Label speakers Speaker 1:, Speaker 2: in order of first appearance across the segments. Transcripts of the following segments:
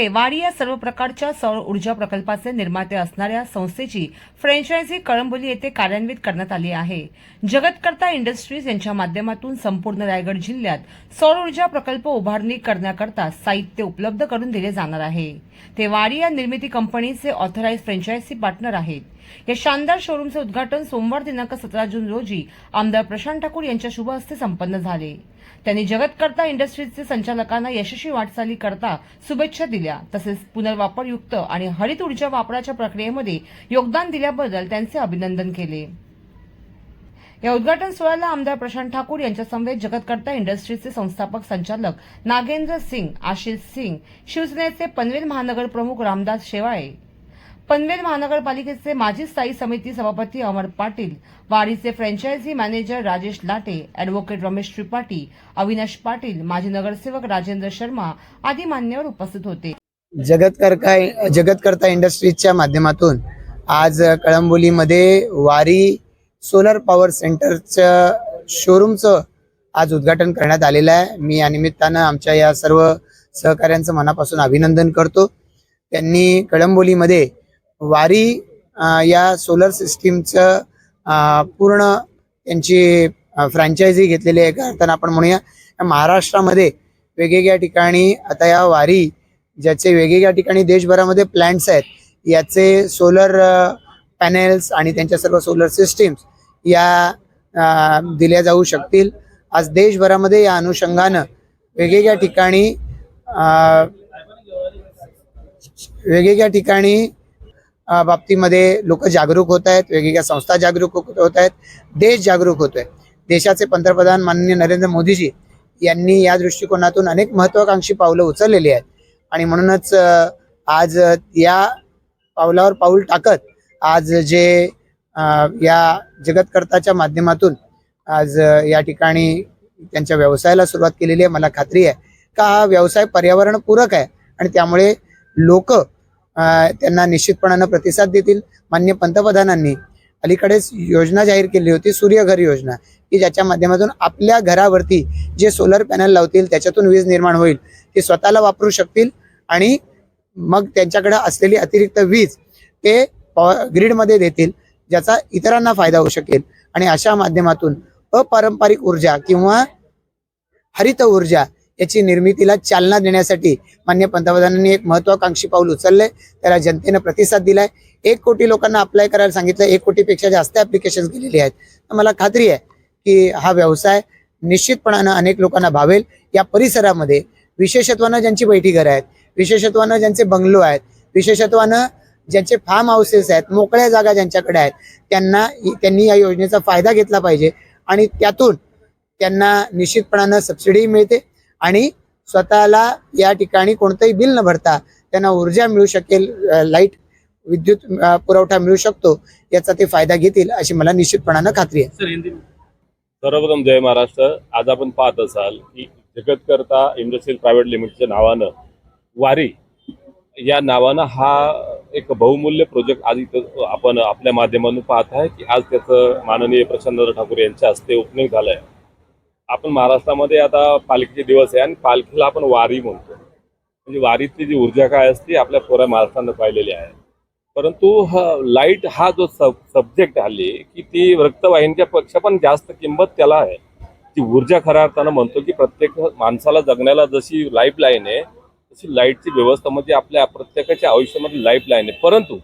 Speaker 1: कळंबोलीमध्ये या सर्व प्रकारच्या सौर ऊर्जा प्रकल्पाचे निर्माते असणाऱ्या संस्थेची फ्रँचायझी कळंबोली येथे कार्यान्वित करण्यात आली आहे. जगतकर्ता इंडस्ट्रीज यांच्या माध्यमातून संपूर्ण रायगड जिल्ह्यात सौर ऊर्जा प्रकल्प उभारणी करण्याकरता साहित्य उपलब्ध करून दिले जाणार आहे. ते वारी या निर्मिती कंपनीचे ऑथराइज फ्रँचायझी पार्टनर आहेत. या शानदार शोरूमचे उद्घाटन सोमवार दिनांक सतरा जून रोजी आमदार प्रशांत ठाकूर यांच्या शुभ हस्ते संपन्न झाले. त्यांनी जगतकर्ता इंडस्ट्रीजचे संचालकांना यशस्वी वाटचाली करता शुभेच्छा दिल्या. तसेच पुनर्वापरयुक्त आणि हरित ऊर्जा वापराच्या प्रक्रियेमध्ये योगदान दिल्याबद्दल त्यांचे अभिनंदन केले. या उद्घाटन सोहळ्याला आमदार प्रशांत ठाकूर यांच्या समवेत जगतकर्ता इंडस्ट्रीजचे संस्थापक संचालक नागेंद्र सिंग आशिष सिंग शिवसेनेचे पनवेल महानगर प्रमुख रामदास शेवाळे पनवेल महानगरपालिकेचे माजी स्थायी समिती सभापती Amar Patil वाडीचे franchise manager Rajesh Late advocate Ramesh Tripathi Avinash Patil माजी नगरसेवक राजेंद्र शर्मा आदी मान्यवर उपस्थित होते.
Speaker 2: जगतकर्ता जगतकर्ता इंडस्ट्रीजच्या माध्यमातून आज कळंबोलीमध्ये वारी सोलर पॉवर सेंटरचं शोरूमचं आज उद्घाटन करण्यात आलेलं आहे. मी या निमित्तानं आमच्या या सर्व सहकाऱ्यांचं मनापासून अभिनंदन करतो. त्यांनी कळंबोलीमध्ये वारी या सोलर सिस्टीमचं पूर्ण त्यांची फ्रँचायझी घेतलेली आहे. का अर्थानं आपण म्हणूया महाराष्ट्रामध्ये वेगवेगळ्या ठिकाणी आता या वारी ज्याचे वेगवेगळ्या ठिकाणी देशभरामध्ये प्लॅन्ट्स आहेत याचे सोलर पॅनेल्स आणि त्यांच्या सर्व सोलर सिस्टीम्स या दिल्या जाऊ शकतील. आज देशभरामध्ये या अनुषंगानं वेगवेगळ्या ठिकाणी वेगवेगळ्या ठिकाणी बाबतीमध्ये लोक जागरूक होत आहेत वेगवेगळ्या संस्था जागरूक होत आहेत देश जागरूक होतोय. देशाचे पंतप्रधान माननीय नरेंद्र मोदीजी यांनी या दृष्टिकोनातून अनेक महत्वाकांक्षी पावलं उचललेली आहेत. आणि म्हणूनच आज या पावलावर पाऊल टाकत आज जे या जगतकर्ताच्या माध्यमातून आज या ठिकाणी त्यांच्या व्यवसायाला सुरुवात केलेली आहे मला खात्री आहे. का हा व्यवसाय पर्यावरणपूरक आहे? आणि त्यामुळे लोक त्यांना निश्चितपणानं प्रतिसाद देतील. मान्य पंतप्रधानांनी अलीकडेच योजना जाहीर केली होती सूर्यघर योजना की ज्याच्या माध्यमातून आपल्या घरावरती जे सोलर पॅनल लावतील त्याच्यातून वीज निर्माण होईल. ते स्वतःला वापरू शकतील आणि मग त्यांच्याकडे असलेली अतिरिक्त वीज ते ग्रीडमध्ये देतील ज्याचा इतरांना फायदा होऊ शकेल. आणि अशा माध्यमातून अपारंपरिक ऊर्जा किंवा हरित ऊर्जा याची निर्मितीला चालना देण्यासाठी मान्य पंतप्रधानांनी एक महत्वाकांक्षी पाऊल उचललंय. त्याला जनतेनं प्रतिसाद दिलाय. एक कोटी लोकांना अप्लाय करायला सांगितलं. एक कोटीपेक्षा जास्त ऍप्लिकेशन गेलेली आहेत. तर मला खात्री आहे की हा व्यवसाय निश्चितपणानं अनेक लोकांना भावेल. या परिसरामध्ये विशेषत्वानं ज्यांची बैठी घरं आहेत विशेषत्वानं ज्यांचे बंगलो आहेत विशेषत्वानं ज्यांचे फार्म हाऊसेस आहेत मोकळ्या जागा ज्यांच्याकडे आहेत त्यांना त्यांनी या योजनेचा फायदा घेतला पाहिजे आणि त्यातून त्यांना निश्चितपणानं सबसिडीही मिळते. आणि स्वतःला या ठिकाणी कोणतंही बिल न भरता त्यांना ऊर्जा मिळू शकेल लाइट विद्युत पुरवठा मिळू शकतो याचा ते फायदा घेतील अशी मला निश्चितपणानं खात्री आहे.
Speaker 3: सर्वप्रथम जय महाराष्ट्र. आज आपण पाहत असाल की जगतकर्ता इंडस्ट्रियल प्रायव्हेट लिमिटेडच्या नावानं वारी या नावानं हा एक बहुमूल्य प्रोजेक्ट आज इथं आपण आपल्या माध्यमातून पाहत आहे की आज त्याचं माननीय प्रसन्न ठाकूर यांच्या हस्ते ओपनिंग झालं आहे आपण महाराष्ट्रामध्ये आता पालखीचे दिवस आहे आणि पालखीला आपण वारी म्हणतो. म्हणजे वारीतली जी ऊर्जा काय असते आपल्या पुऱ्या महाराष्ट्रानं पाहिलेली आहे. परंतु हा लाइट हा जो सब सब्जेक्ट हल्ली की ती रक्तवाहिनीच्या पेक्षा पण जास्त किंमत त्याला आहे. ती ऊर्जा खऱ्या अर्थानं म्हणतो की प्रत्येक माणसाला जगण्याला जशी लाईफ लाईन आहे तशी लाईटची व्यवस्था म्हणजे आपल्या प्रत्येकाच्या आयुष्यामध्ये लाईफ लाईन आहे. परंतु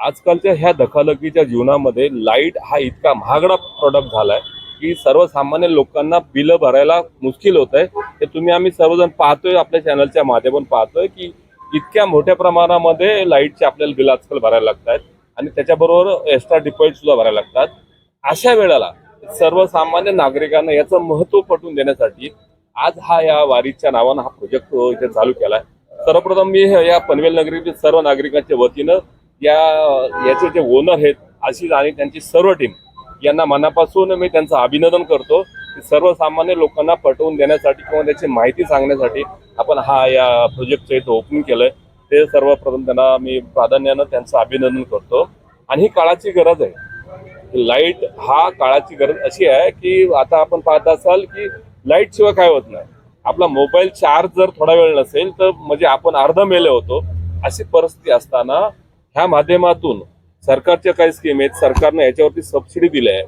Speaker 3: आजकालच्या ह्या धकाधकीच्या जीवनामध्ये लाइट हा इतका महागडा प्रॉडक्ट झालाय की सर्वसामान्य लोकांना बिलं भरायला मुश्किल होत आहे हे तुम्ही आम्ही सर्वजण पाहतोय आपल्या चॅनलच्या माध्यमातून पाहतोय की इतक्या मोठ्या प्रमाणामध्ये लाईटचे आपल्याला बिल आजकाल भरायला लागतात आणि त्याच्याबरोबर एक्स्ट्रा डिपॉझिट सुद्धा भरायला लागतात. अशा वेळेला सर्वसामान्य नागरिकांना याचं महत्त्व पटवून देण्यासाठी आज हा या वारीच्या नावानं हा प्रोजेक्ट इथे चालू आहे सर्वप्रथम मी या पनवेल नगरीतील सर्व नागरिकांच्या वतीनं या याचे जे ओनर आहेत आशिष आणि त्यांची सर्व टीम यांना मनापासून मी त्यांचं अभिनंदन करतो की सर्वसामान्य लोकांना पटवून देण्यासाठी किंवा त्याची माहिती सांगण्यासाठी आपण हा या प्रोजेक्टचं इथं ओपन केलंय. ते सर्वप्रथम त्यांना मी प्राधान्यानं त्यांचं अभिनंदन करतो. आणि ही काळाची गरज आहे. लाइट हा काळाची गरज अशी आहे की आता आपण पाहत असाल की लाइट शिवाय काय होत नाही. आपला मोबाईल चार्ज जर थोडा वेळ नसेल तर म्हणजे आपण अर्ध मेले होतो. अशी परिस्थिती असताना ह्या माध्यमातून सरकारच्या काही स्कीम आहेत सरकारने याच्यावरती सबसिडी दिली आहे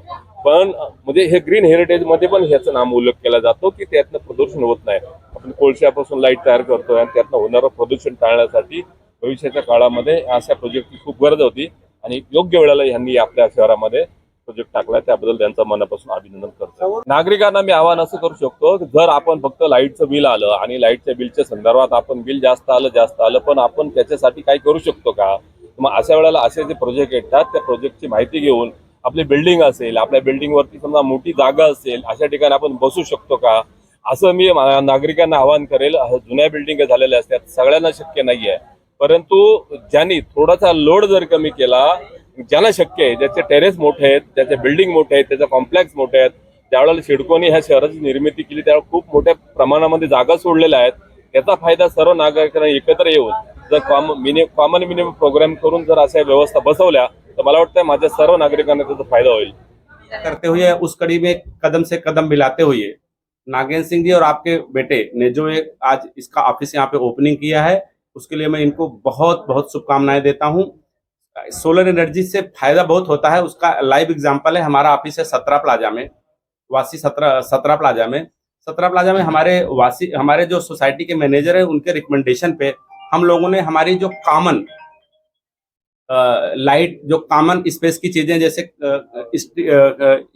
Speaker 3: पण म्हणजे हे ग्रीन हेरिटेजमध्ये पण ह्याचं नाम उल्लेख केला जातो की त्यातनं प्रदूषण होत नाही. आपण कोळशापासून लाइट तयार करतोय आणि त्यातनं होणारं प्रदूषण टाळण्यासाठी भविष्याच्या काळामध्ये अशा प्रोजेक्टची खूप गरज होती आणि योग्य वेळेला यांनी आपल्या शहरामध्ये प्रोजेक्ट टाकला त्याबद्दल त्यांचं मनापासून अभिनंदन करतो नागरिकांना मी आवाहन असं करू शकतो की जर आपण फक्त लाईटचं बिल आलं आणि लाईटच्या बिलच्या संदर्भात आपण बिल जास्त आलं जास्त आलं पण आपण त्याच्यासाठी काही करू शकतो का? मग अशा वेळेला असे जे प्रोजेक्ट येतात त्या प्रोजेक्टची माहिती घेऊन आपली बिल्डिंग असेल आपल्या बिल्डिंगवरती समजा मोठी जागा असेल अशा ठिकाणी आपण बसू शकतो का? असं मी नागरिकांना आवाहन करेल. जुन्या बिल्डिंग झालेल्या असतात सगळ्यांना शक्य नाही आहे परंतु ज्यांनी थोडासा लोड जर कमी केला ज्यांना शक्य आहे ज्याचे टेरेस मोठे आहेत ज्याचे बिल्डिंग मोठे आहेत त्याचे कॉम्प्लेक्स मोठे आहेत ज्यावेळेला शिडकोनी ह्या शहराची निर्मिती केली त्यावेळेला खूप मोठ्या प्रमाणामध्ये जागा सोडलेल्या आहेत. त्याचा फायदा सर्व नागरिकांना एकत्र येऊन जर common mini common minimum programme करून जर अशा व्यवस्था बसवल्या, तर मला वाटतं माझ्या सर्व नागरिकांना त्याचा फ़ायदा होईल.
Speaker 4: करते हुए, उस कड़ी में कदम से कदम मिलाते हुए, नागेंद्र सिंह जी और आपके बेटे ने जो एक आज इसका ऑफ़िस यहाँ पे ओपनिंग किया है, उसके लिए मैं इनको बहुत बहुत शुभकामनाएँ देता हूँ। सोलर एनर्जी से फ़ायदा बहुत होता है, उसका लाइव एग्जांपल है, हमारा ऑफ़िस है सत्रह प्लाजा में, वासी सत्रह सत्रह प्लाजा में। सत्रह प्लाजा में हमारे वासी, हमारे जो सोसाइटी के मैनेजर है, उनके रिकमेंडेशन पे हम लोगों ने हमारी जो कॉमन लाइट जो कॉमन स्पेस की चीज़ें जैसे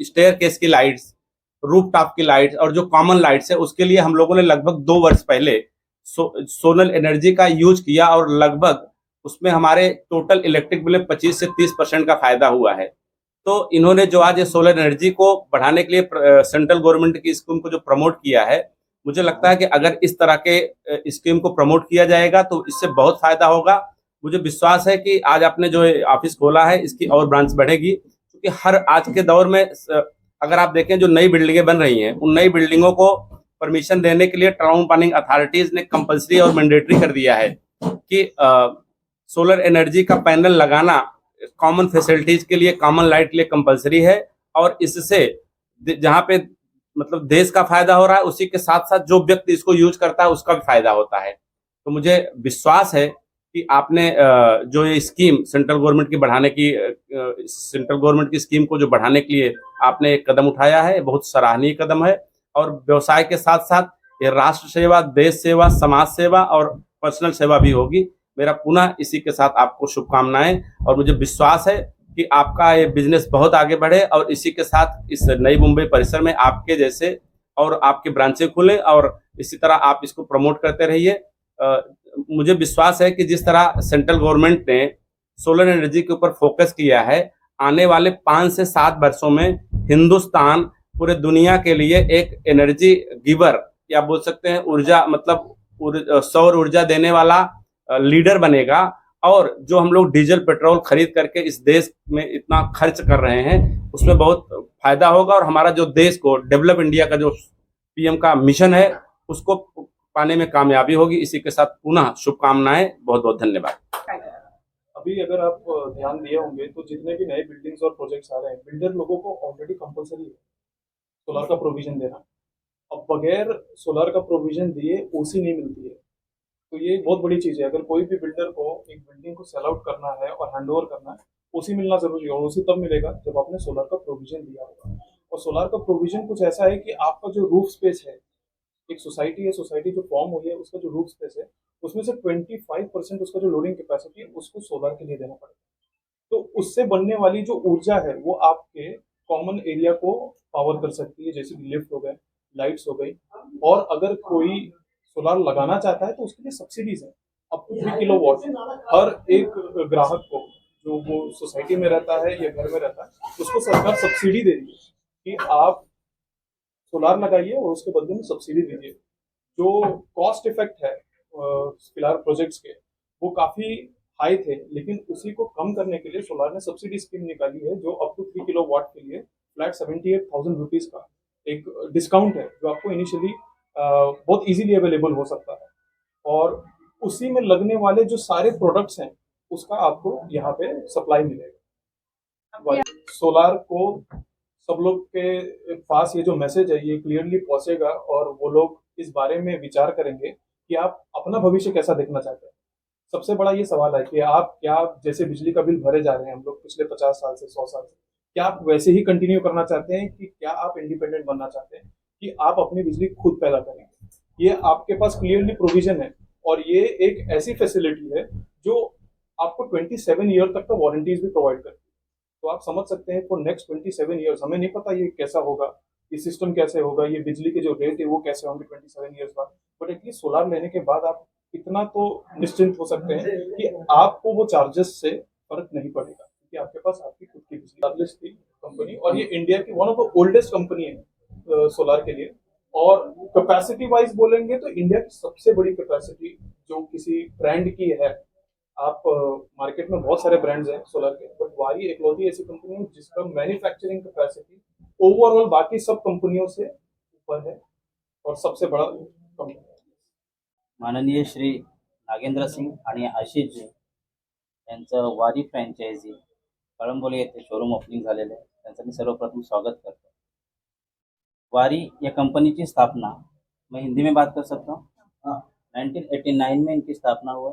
Speaker 4: स्टेयर केस की लाइट्स रूफ टॉप की लाइट्स और जो कॉमन लाइट्स है उसके लिए हम लोगों ने लगभग दो वर्ष पहले सो, सोलर एनर्जी का यूज़ किया और लगभग उसमें हमारे टोटल इलेक्ट्रिक बिल में पच्चीस से तीस परसेंट का फ़ायदा हुआ है। तो इन्होंने जो आज ये सोलर एनर्जी को बढ़ाने के लिए सेंट्रल गवर्नमेंट की स्कीम को जो प्रमोट किया है मुझे लगता है कि अगर इस तरह के स्कीम को प्रमोट किया जाएगा तो इससे बहुत फ़ायदा होगा। मुझे विश्वास है कि आज आपने जो ऑफ़िस खोला है, इसकी और ब्रांच बढ़ेगी, क्योंकि हर आज के दौर में अगर आप देखें जो नई बिल्डिंगें बन रही हैं, उन नई बिल्डिंगों को परमिशन देने के लिए टाउन प्लानिंग अथॉरिटीज ने कंपलसरी और मैंडेटरी कर दिया है कि सोलर एनर्जी का पैनल लगाना कॉमन फैसिलिटीज़ के लिए कॉमन लाइट के लिए कंपलसरी है, और इससे जहाँ पे मतलब देश का फ़ायदा हो रहा है, उसी के साथ साथ जो व्यक्ति इसको यूज़ करता है, उसका भी फ़ायदा होता है। तो मुझे विश्वास है कि आपने जो ये स्कीम सेंट्रल गवर्नमेंट की बढ़ाने की सेंट्रल गवर्नमेंट की स्कीम को जो बढ़ाने के लिए आपने एक कदम उठाया है, बहुत सराहनीय कदम है और व्यवसाय के साथ साथ ये राष्ट्र सेवा, देश सेवा, समाज सेवा और पर्सनल सेवा भी होगी। मेरा पुनः इसी के साथ आपको शुभकामनाएँ और मुझे विश्वास है कि आपका ये बिज़नेस बहुत आगे बढ़े और इसी के साथ इस नई मुंबई परिसर में आपके जैसे और आपके ब्रांचें खुले और इसी तरह आप इसको प्रमोट करते रहिए। मुझे विश्वास है कि जिस तरह सेंट्रल गवर्नमेंट ने सोलर एनर्जी के ऊपर फोकस किया है, आने वाले पाँच से सात वर्षों में हिंदुस्तान पूरे दुनिया के लिए एक एनर्जी गिवर या बोल सकते हैं ऊर्जा मतलब सौर ऊर्जा देने वाला लीडर बनेगा। और जो हम लोग डीजल, पेट्रोल खरीद करके इस देश में इतना खर्च कर रहे हैं, उसमें बहुत फ़ायदा होगा और हमारा जो देश को, डेवलप इंडिया का जो पीएम का मिशन है, उसको पाने में कामयाबी होगी। इसी के साथ पुनः शुभकामनाएँ। बहुत बहुत धन्यवाद।
Speaker 5: अभी अगर आप ध्यान दिए होंगे तो जितने भी नए बिल्डिंग्स और प्रोजेक्ट्स आ रहे हैं बिल्डर लोगों को ऑलरेडी कंपलसरी है सोलर का प्रोविज़न देना। अब बगैर सोलर का प्रोविज़न दिए ओसी नहीं मिलती है। तो ये बहुत बड़ी चीज़ है। अगर कोई भी बिल्डर को एक बिल्डिंग को सेल आउट करना है और हैंड ओवर करना है, उसी मिलना ज़रूरी है और उसी तब मिलेगा जब आपने सोलर का प्रोविज़न दिया होगा। और सोलर का प्रोविज़न कुछ ऐसा है कि आपका जो रूफ स्पेस है, एक सोसाइटी है सोसाइटी जो फॉर्म हुई है, उसका जो रूफ स्पेस है, उसमें से 25 परसेंट उसका जो लोडिंग कैपेसिटी है, उसको सोलर के लिए देना पड़ेगा। तो उससे बनने वाली जो ऊर्जा है, वो आपके कॉमन एरिया को पावर कर सकती है, जैसे लिफ्ट हो गए लाइट्स हो गई। और अगर कोई सोलर लगाना चाहता है तो उसके लिए सब्सिडीज है। Up to three kilowatt हर एक ग्राहक को जो वो सोसाइटी में रहता है या घर में रहता है उसको सरकार सब्सिडी दे रही है कि आप सोलार लगाइए और उसके बदले में सब्सिडी दीजिए। जो कॉस्ट इफ़ेक्ट है फ़िलहाल प्रोजेक्ट्स के वो काफ़ी हाई थे लेकिन उसी को कम करने के लिए सोलार ने सब्सिडी स्कीम निकाली है जो up to three kilo watt के लिए flat seventy eight thousand rupees का एक डिस्काउंट है जो आपको इनिशियली बहुत इजीली अवेलेबल हो सकता है। और उसी में लगने वाले जो सारे प्रोडक्ट्स हैं उसका आपको यहाँ पे सप्लाई मिलेगा। सोलार को सब लोग के पास ये जो मैसेज है ये क्लियरली पहुंचेगा और वो लोग इस बारे में विचार करेंगे कि आप अपना भविष्य कैसा देखना चाहते हैं। सबसे बड़ा ये सवाल है कि आप क्या जैसे बिजली का बिल भरे जा रहे हैं हम लोग पिछले पचास साल से सौ साल से क्या आप वैसे ही कंटिन्यू करना चाहते हैं कि क्या आप इंडिपेंडेंट बनना चाहते हैं? कि आप अपनी बिजली खुद पैदा करेंगे ये आपके पास क्लियरली प्रोविज़न है और ये एक ऐसी फैसिलिटी है जो आपको 27 ईयर तक का वारंटीज भी प्रोवाइड करती है। तो आप समझ सकते हैं फॉर नेक्स्ट 27 ईयर्स हमें नहीं पता ये कैसा होगा, ये सिस्टम कैसे होगा, ये बिजली के जो रेट है वो कैसे होंगे 27 ईयर्स बाद। बट एटलीस्ट सोलार लेने के बाद आप इतना तो निश्चिंत हो सकते हैं कि आपको वो चार्जेस से फ़र्क नहीं पड़ेगा, क्योंकि आपके पास आपकी खुद की बिजली कंपनी और ये इंडिया की one of the oldest company है। सोलार के लिए। और कैपेसिटी वाइज बोलेंगे तो इंडिया की सबसे बड़ी कैपेसिटी जो किसी ब्रांड की है आप मार्केट में बहुत सारे ब्रांड्स हैं सोलर के। बट वारी एकलौती ऐसी कंपनी है जिसका मैन्युफैक्चरिंग कैपेसिटी ओवरऑल बाकी सब कंपनियों से ऊपर है और सबसे बड़ा कंपनी
Speaker 6: माननीय श्री नागेंद्र सिंग आणि आशिषजी यांचं वारी फ्रँचायझी कळंबोली येथे शोरूम ओपनिंग झालेलं आहे. त्यांचं मी सर्वप्रथम स्वागत करतो. वारी या कंपनी की स्थापना। मैं हिंदी में बात कर सकता हूँ? नाइनटीन एटी नाइन में इनकी स्थापना हुआ।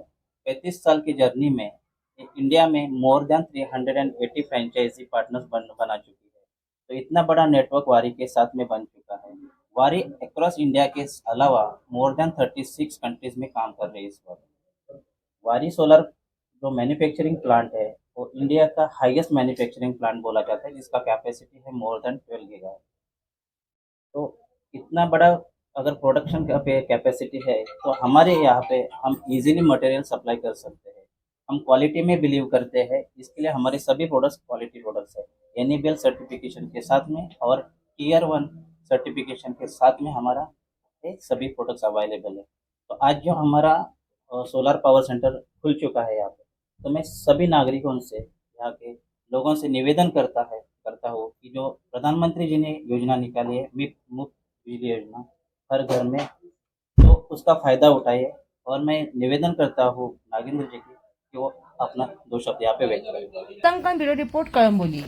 Speaker 6: पैंतीस साल की जर्नी में इंडिया में more than three hundred and eighty franchisee partners बन, बना चुकी है। तो इतना बड़ा नेटवर्क वारी के साथ में बन चुका है। वारी अक्रॉस इंडिया के अलावा more than thirty six countries में काम कर रही है इस वक्त वारी सोलर जो मैन्युफैक्चरिंग प्लांट है, वो इंडिया का हाईएस्ट मैन्युफैक्चरिंग प्लांट बोला जाता है, जिसका कैपेसिटी है मोर देन ट्वेल्व गीगा तो इतना बड़ा अगर प्रोडक्शन कैपेसिटी है तो हमारे यहाँ पे हम इजीली मटेरियल सप्लाई कर सकते हैं। हम क्वालिटी में बिलीव करते हैं, इसके लिए हमारे सभी प्रोडक्ट्स क्वालिटी प्रोडक्ट्स है। एन सर्टिफिकेशन के साथ में और टीयर वन सर्टिफिकेशन के साथ में हमारा सभी प्रोडक्ट्स अवेलेबल है। तो आज जो हमारा सोलर पावर सेंटर खुल चुका है यहाँ पे तो मैं सभी नागरिकों से, यहाँ के लोगों से निवेदन करता है करता हूँ कि जो प्रधानमंत्री जी ने योजना निकाली है मुफ़्त मुफ़्त बिजली योजना, हर घर में तो उसका फ़ायदा उठाइए। और मैं निवेदन करता हूँ नागेंद्र जी की कि वो अपना दो शब्द यहाँ पे व्यक्त करें।
Speaker 1: Bureau report report Kalamboli